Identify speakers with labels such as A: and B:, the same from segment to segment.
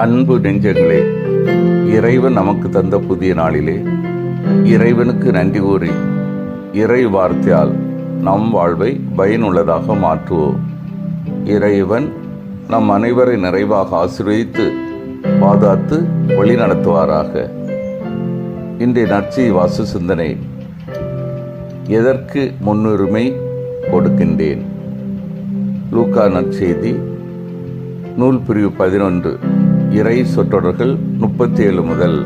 A: அன்பு நெஞ்சங்களே இறைவன் நமக்கு தந்த புதிய நாளிலே இறைவனுக்கு நன்றி கூறி இறை வார்த்தையால் நம் வாழ்வை பயனுள்ளதாக மாற்றுவோம். இறைவன் நம் அனைவரை நிறைவாக ஆசீர்வதித்து பாதாத்து வழிநடத்துவாராக இன்றைய நற்சி வாசு சிந்தனை எதற்கு முன்னுரிமை கொடுக்கின்றேன்? லூக்கா நற்செய்தி நூல் பிரிவு பதினொன்று. இறை சொற்றொடர்கள் முப்பத்தி ஏழு முதல்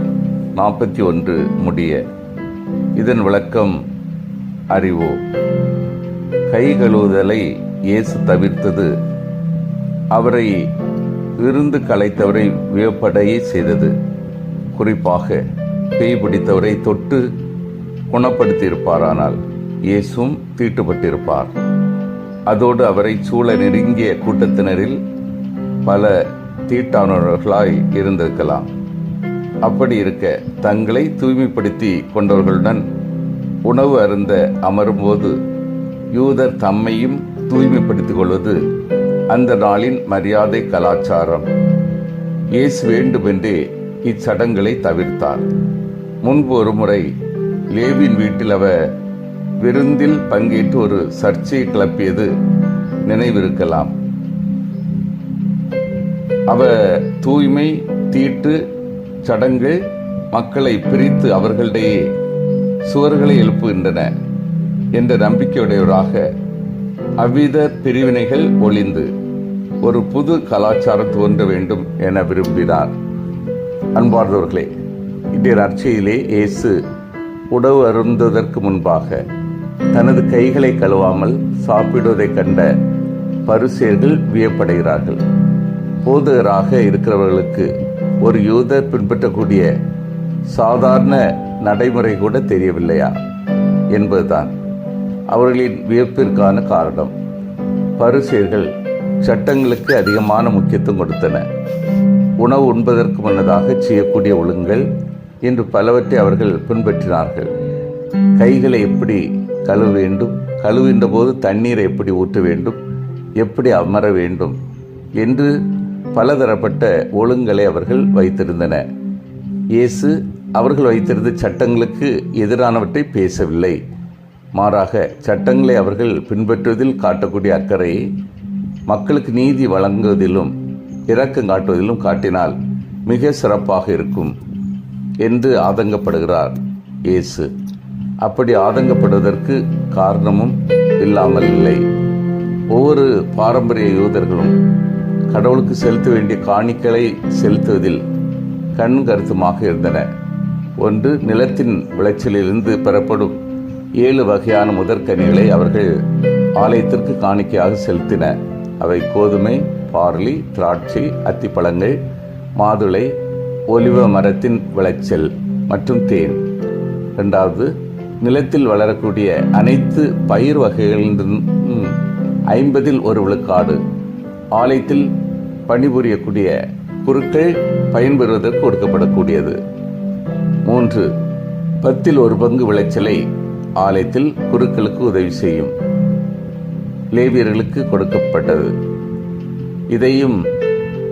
A: நாற்பத்தி ஒன்று முடிய. இதன் விளக்கம் அறிவோம் கை கழுவுதலை இயேசு தவிர்த்தது. அவரை விருந்து கலைத்தவரை வியப்படைய செய்தது. குறிப்பாக பேய் பிடித்தவரை தொட்டு குணப்படுத்தியிருப்பாரானால் இயேசும் தீட்டுப்பட்டிருப்பார். அதோடு அவரை சூழ நெருங்கிய கூட்டத்தினரில் பல தீட்டானவர்களாய் இருந்திருக்கலாம். அப்படி இருக்க தங்களை தூய்மைப்படுத்தி கொண்டவர்களுடன் உணவு அருந்த அமரும்போது யூதர் தம்மையும் தூய்மைப்படுத்திக் கொள்வது அந்த நாளின் மரியாதை கலாச்சாரம். இயேசு வேண்டுமென்றே இச்சடங்களை தவிர்த்தார். முன்பு ஒரு முறை லேவின் வீட்டில் அவர் விருந்தில் பங்கேற்று ஒரு சர்ச்சையை கிளப்பியது நினைவிருக்கலாம். அவ தூய்மை தீட்டு சடங்கு மக்களை பிரித்து அவர்களிடையே சுவர்களை எழுப்புகின்றன என்ற நம்பிக்கையுடையவராக அவ்வித பிரிவினைகள் ஒளிந்து ஒரு புது கலாச்சாரம் தோன்ற வேண்டும் என விரும்பினார். அன்பார்ந்தவர்களே இன்றைய நற்செய்தியிலே இயேசு உணவு அருந்ததற்கு முன்பாக தனது கைகளை கழுவாமல் சாப்பிடுவதைக் கண்ட பரிசேர்கள் வியப்படைகிறார்கள். போதகராக இருக்கிறவர்களுக்கு ஒரு யூதர் பின்பற்றக்கூடிய சாதாரண நடைமுறை கூட தெரியவில்லையா? என்பதுதான் அவர்களின் வியப்பிற்கான காரணம். பரிசியர்கள் சட்டங்களுக்கு அதிகமான முக்கியத்துவம் கொடுத்தன. உணவு உண்பதற்கு முன்னதாக செய்யக்கூடிய ஒழுங்குகள் என்று பலவற்றை அவர்கள் பின்பற்றினார்கள். கைகளை எப்படி கழுவ வேண்டும்? கழுவின்ற போது தண்ணீரை எப்படி ஊற்ற வேண்டும்? எப்படி அமர வேண்டும்? என்று பலதரப்பட்ட ஒழுங்கலை அவர்கள் வைத்திருந்தன. இயேசு அவர்கள் வைத்திருந்த சட்டங்களுக்கு எதிரானவற்றை பேசவில்லை. மாறாக சட்டங்களை அவர்கள் பின்பற்றுவதில் காட்டக்கூடிய அக்கறையை மக்களுக்கு நீதி வழங்குவதிலும் இரக்கம் காட்டுவதிலும் காட்டினால் மிக சிறப்பாக இருக்கும் என்று ஆதங்கப்படுகிறார் இயேசு. அப்படி ஆதங்கப்படுவதற்கு காரணமும் இல்லாமல் இல்லை. ஒவ்வொரு பாரம்பரிய யூதர்களும் கடவுளுக்கு செலுத்த வேண்டிய காணிக்களை செலுத்துவதில் கண் கருத்துமாக இருந்தன. ஒன்று நிலத்தின் விளைச்சலிலிருந்து பெறப்படும் ஏழு வகையான முதற்கனிகளை அவர்கள் ஆலயத்திற்கு காணிக்கையாக செலுத்தின. அவை கோதுமை பார்லி திராட்சை அத்திப்பழங்கள் மாதுளை ஒலிவ மரத்தின் விளைச்சல் மற்றும் தேன். இரண்டாவது நிலத்தில் வளரக்கூடிய அனைத்து பயிர் வகைகளிலிருந்தும் ஐம்பதில் ஒரு விழுக்காடு. ஆலயத்தில் பணிபுரியக்கூடிய பொருட்கள் பயன்பெறுவதற்கு கொடுக்கப்படக்கூடியது மூன்று பத்தில் ஒரு பங்கு விளைச்சலை ஆலயத்தில் குருக்களுக்கு உதவி செய்யும். லேவியர்களுக்கு கொடுக்கப்பட்டது. இதையும்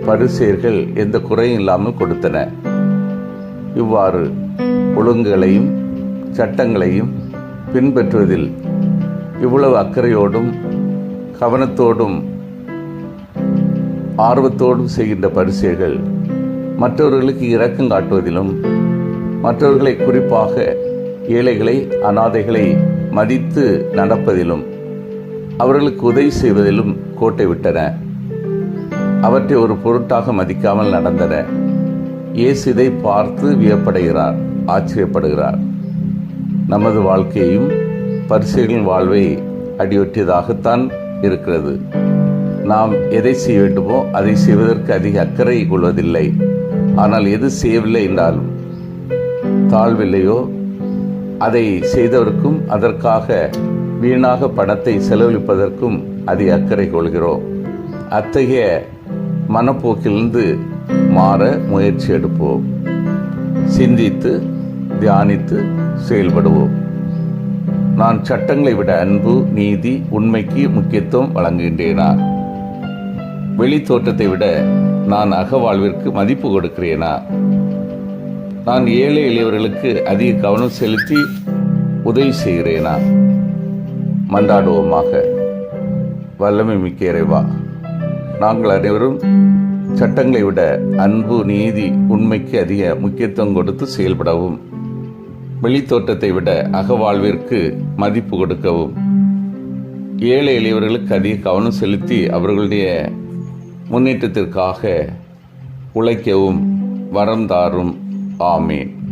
A: பரிசேர்கள் எந்த குறையும் இல்லாமல் கொடுத்தன. இவ்வாறு ஒழுங்குகளையும் சட்டங்களையும் பின்பற்றுவதில் இவ்வளவு அக்கறையோடும் கவனத்தோடும் ஆர்வத்தோடும் செய்கின்ற பரிசைகள் மற்றவர்களுக்கு இரக்கம் காட்டுவதிலும் மற்றவர்களை குறிப்பாக ஏழைகளை அனாதைகளை மதித்து நடப்பதிலும் அவர்களுக்கு உதவி செய்வதிலும் கோட்டை விட்டன. அவற்றை ஒரு பொருட்டாக மதிக்காமல் நடந்தன. இயேசு இதை பார்த்து வியப்படைகிறார் ஆச்சரியப்படுகிறார். நமது வாழ்க்கையும் பரிசுகளின் வாழ்வை அடியொற்றியதாகத்தான் இருக்கிறது. நாம் எதை செய்ய வேண்டுமோ அதை செய்வதற்கு அதிக அக்கறை கொள்வதில்லை. ஆனால் எது செய்யவில்லை என்றாலும் தாழ்வில்லையோ அதை செய்தவருக்கும் அதற்காக வீணாக பணத்தை செலவழிப்பதற்கும் அதிக அக்கறை கொள்கிறோம். அத்தகைய மனப்போக்கிலிருந்து மாற முயற்சி எடுப்போம். சிந்தித்து தியானித்து செயல்படுவோம். நான் சட்டங்களை விட அன்பு நீதி உண்மைக்கு முக்கியத்துவம் வழங்குகின்றேனா? வெளி தோற்றத்தை விட நான் அகவாழ்விற்கு மதிப்பு கொடுக்கிறேனா? நான் ஏழை எளியவர்களுக்கு அதிக கவனம் செலுத்தி உதவி செய்கிறேனா? மன்றாடுவோமாக. வல்லமை மிக்க இறைவா நாங்கள் அனைவரும் சட்டங்களை விட அன்பு நீதி உண்மைக்கு அதிக முக்கியத்துவம் கொடுத்து செயல்படவும் வெளித்தோற்றத்தை விட அகவாழ்விற்கு மதிப்பு கொடுக்கவும் ஏழை எளியவர்களுக்கு அதிக கவனம் செலுத்தி அவர்களுடைய முன்னேற்றத்திற்காக உழைக்கவும் வரம் தாரும். ஆமேன்.